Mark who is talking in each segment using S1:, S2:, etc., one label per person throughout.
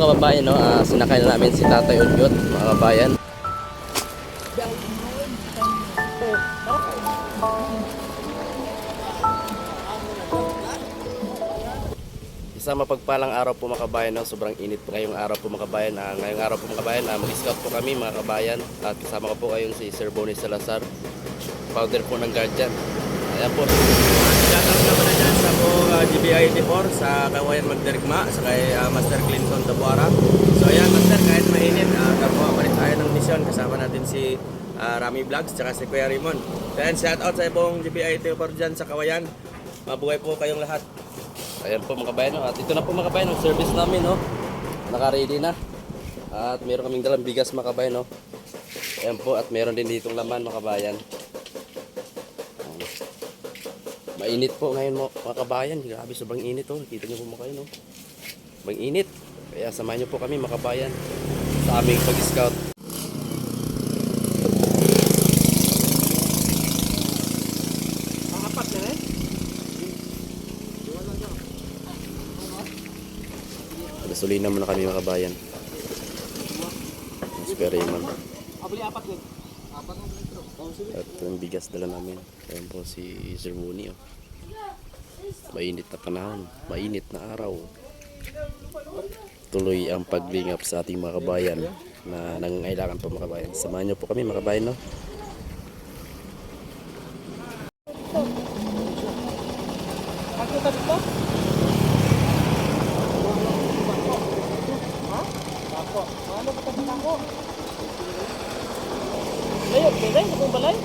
S1: kababayan, no, ah, sinakay na namin si Tatay Udyot, mga kababayan. Isang mapagpalang araw po mga kabayan, no? sobrang init po ngayong araw po mga kabayan. Ah, ngayong araw po mga kabayan, ah, mag-scout po kami mga kabayan. At kasama ko po ayun si Sir Bonnie Salazar, founder po ng Guardian. Ayan po. Shoutout naman po uh, GBI 4 sa Kawayan Magdirigma, sa kay ah, Master Clinton Tabuara. So ayan Master, kahit mainit, uh, gagawa pa rin tayo ng misyon. Kasama natin si ah, Rami Vlogs, tsaka si Kuya Raymond. So ayan, shoutout sa ibong GBI 4 dyan sa Kawayan. Mabuhay po kayong lahat. Ayan po mga kabayan, at ito na po mga kabayan, ang service namin, no? Naka-ready na. At meron kaming dalang bigas mga kabayan, no? Ayan po, at meron din ditong laman mga kabayan. Ayan. Mainit po ngayon mo, mga kabayan. Grabe, sobrang init, oh. Kita niyo po mga kayo, no? Sobrang init. Kaya samahan niyo po kami mga kabayan sa aming pag-scout. Gasolina muna kami mga kabayan. Mas Kuya Raymond. At ang bigas dala namin. Ayan po si Sir Mooney. Oh. Mainit na panahon. Mainit na araw. Tuloy ang paglingap sa ating mga kabayan na nangangailangan po mga kabayan. Samahan niyo po kami mga kabayan. No?
S2: Layo, balay, akong balay.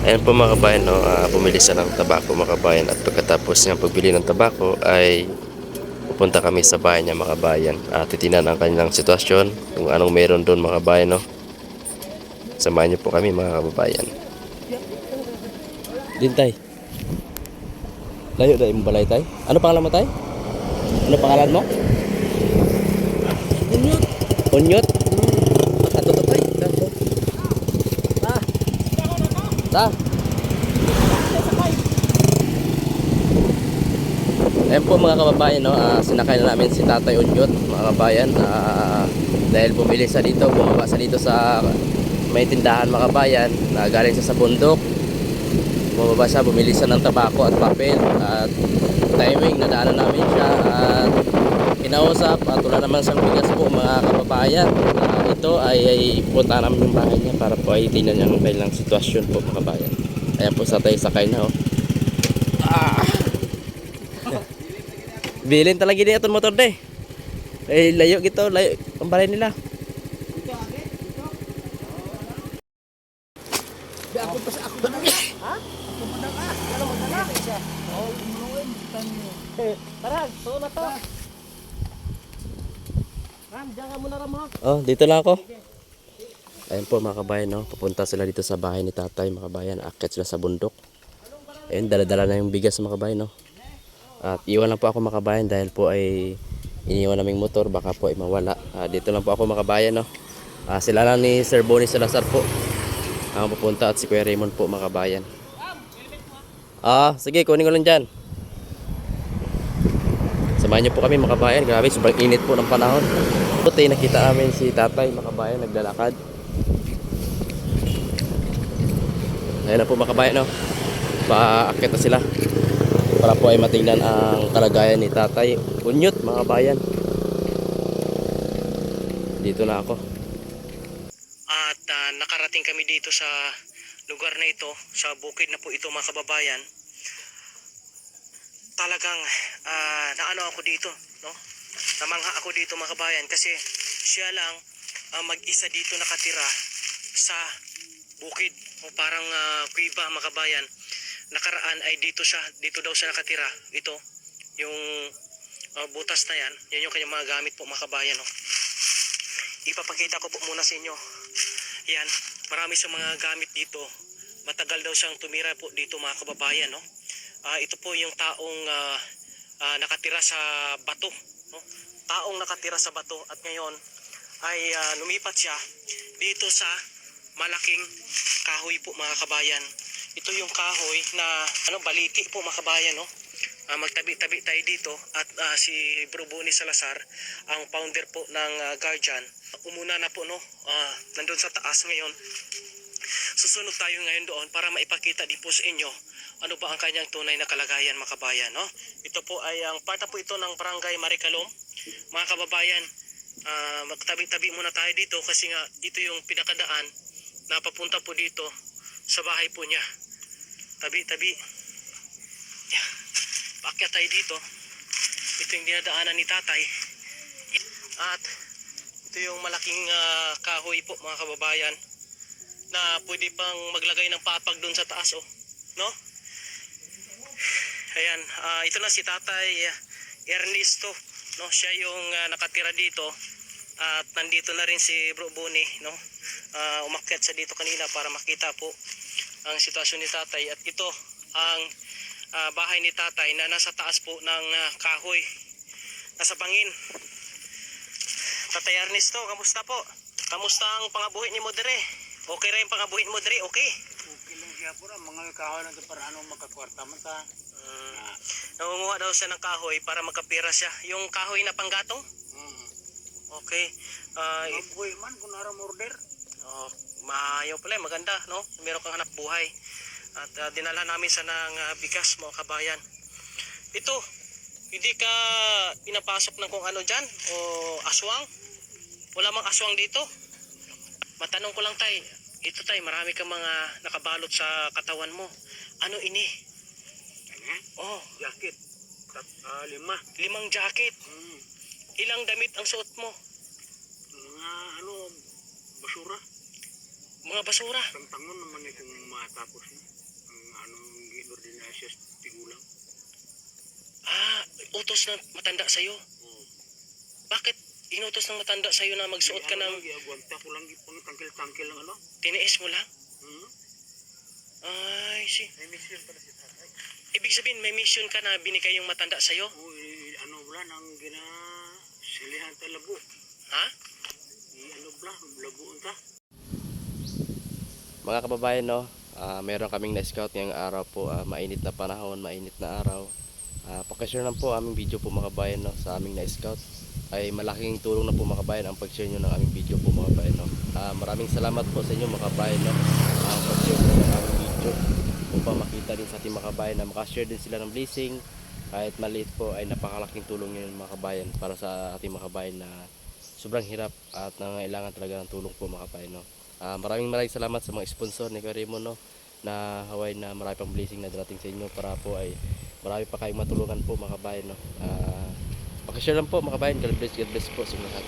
S1: Ayan po mga kabayan, no, ah, bumili siya ng tabako mga kabayan at pagkatapos niya pagbili ng tabako ay pupunta kami sa bahay niya mga kabayan at titinan ang kanilang sitwasyon kung anong meron doon mga kabayan. No? Samahan niyo po kami mga kababayan. Dintay. Layo na yung balay tay. Ano pangalan mo tay? Ano pangalan mo? Unyot. Unyot? Ato to tay. Ah. Ta. Ayan po mga kababayan, no? ah, sinakay na namin si Tatay Udyot, mga kababayan. ah, dahil bumili sa dito, bumaba sa dito sa may tindahan mga kababayan, na galing siya sa bundok. Bumaba siya, bumili siya ng tabako at papel. At timing, nadaanan namin siya. At kinausap, at wala naman siyang bigas po mga kababayan. Ah, ito ay, ay punta namin yung bahay niya para po ay tingnan niya ang kailang sitwasyon po mga kababayan. Ayan po sa tayo sakay na oh. Ah! Bilin talaga din itong motor de. Eh, layo gito, layo. Ang balay nila.
S2: Tarag, so na to. Ram, diyan ka muna ram ha.
S1: Oh, dito lang ako. Ayun po mga kabayan, no? Pupunta sila dito sa bahay ni tatay, mga kabayan. Akit sila sa bundok. Ayun, dala-dala na yung bigas, mga kabayan, no? At iwan lang po ako, mga kabayan, dahil po ay iniwan naming motor. Baka po ay mawala. Ah, dito lang po ako, mga kabayan, no? Ah, sila lang ni Sir Bonnie Salazar po. Ang pupunta at si Kuya Raymond po, mga kabayan. Ah, sige, kunin ko lang dyan. Samahan niyo po kami mga kabayan. Grabe, sobrang init po ng panahon. Buti nakita namin si tatay mga kabayan naglalakad. Ayun na po mga kabayan no. Paakit na sila. Para po ay matingnan ang kalagayan ni tatay. Unyot mga kabayan. Dito na ako.
S3: At ah, nakarating kami dito sa lugar na ito, sa bukid na po ito mga kababayan. Talagang ah, naano ako dito, no? Namangha ako dito mga kababayan kasi siya lang ah, mag-isa dito nakatira sa bukid o parang ah, kuiba mga kababayan. Nakaraan ay dito siya, dito daw siya nakatira. Ito, yung ah, butas na yan, yan yung kanyang mga gamit po mga kabayan. No? Ipapakita ko po muna sa inyo. Yan, marami sa mga gamit dito. Matagal daw siyang tumira po dito mga kababayan. No? Ah, ito po yung taong ah, ah, nakatira sa bato. No? Taong nakatira sa bato at ngayon ay ah, lumipat siya dito sa malaking kahoy po mga kabayan. Ito yung kahoy na ano baliti po mga kabayan no. Ah, magtabi-tabi tayo dito at ah, si Bro Boni Salazar ang founder po ng ah, Guardian. Umuna na po no. Ah, nandun sa taas ngayon. Susunod tayo ngayon doon para maipakita din po sa inyo ano ba ang kanyang tunay na kalagayan mga kabayan no. Ito po ay ang part na po ito ng Barangay Marikalom. Mga kababayan, ah, magtabi-tabi muna tayo dito kasi nga ito yung pinakadaan na papunta po dito sa bahay po niya. Tabi-tabi. Yeah. Tayo dito. Ito yung dinadaanan ni tatay. At ito yung malaking ah, kahoy po mga kababayan na pwede pang maglagay ng papag doon sa taas oh. No? Ayan, ah, ito na si Tatay ah, Ernesto, no? Siya yung ah, nakatira dito at nandito na rin si Bro Boni, no? Ah, umakyat sa dito kanina para makita po ang sitwasyon ni Tatay at ito ang ah, bahay ni Tatay na nasa taas po ng ah, kahoy. Nasa bangin. Tatay Ernesto, kamusta po? Kamusta ang pangabuhi ni mo dire? Okay rin pangabuhi mo dire, okay?
S4: Siya po na mga kahoy lang para ano magkakwarta man ta.
S3: Mm,
S4: Ah,
S3: nangunguha daw siya ng kahoy para magkapira siya. Yung kahoy na panggatong?
S4: mm.
S3: Okay. Ah,
S4: Mabuhay man kung aram order.
S3: oh, maayaw pala, eh, maganda, no? Meron kang hanap buhay. At ah, dinala namin sa ng ah, bigas, mga kabayan. Ito, hindi ka pinapasok ng kung ano dyan? O aswang? Wala mang aswang dito? Matanong ko lang tay, ito tay, marami kang mga nakabalot sa katawan mo. Ano ini?
S4: Ano?
S3: Oh,
S4: Jacket. Tat, ah, lima.
S3: limang jacket.
S4: Mm.
S3: Ilang damit ang suot mo?
S4: Mga ano, basura.
S3: Mga basura.
S4: Tantangon naman kung matapos na. Ang anong ginordinasya sa tigulang.
S3: Ah, utos ng matanda sa'yo.
S4: Oh.
S3: Bakit inutos ng matanda sa'yo na magsuot ka ng
S4: Agwanta ko lang ipang tangkil-tangkil lang ano.
S3: tiniis mo lang?
S4: Hmm?
S3: Ay, si.
S4: May mission pala si tatay.
S3: Ibig sabihin, may mission ka na binigay yung matanda sa'yo?
S4: Oh, eh, ano wala nang gina silihan ta labo.
S3: Ha?
S4: Eh, ano bla, labo unta.
S1: Mga kababayan, no, ah, meron kaming na-scout ngayong araw po, ah, mainit na panahon, mainit na araw. Uh, pakishare lang po aming video po mga kabayan no, sa aming na-scout. Ay malaking tulong na po mga kabayan ang pag-share nyo ng aming video po mga kabayan. No. Ah, maraming salamat po sa inyo mga kabayan. No, ang pag-share po ng aming video upang makita din sa ating mga kabayan na makashare din sila ng blessing. Kahit maliit po ay napakalaking tulong yun mga kabayan para sa ating mga kabayan na sobrang hirap at nangailangan talaga ng tulong po mga kabayan. No. Ah, maraming maraming salamat sa mga sponsor ni Raymond, no na haway na marami pang blessing na darating sa inyo para po ay marami pa kayong matulungan po mga kabayan no. Ah, pakishare lang po mga kabayan. God bless, God bless po sa lahat.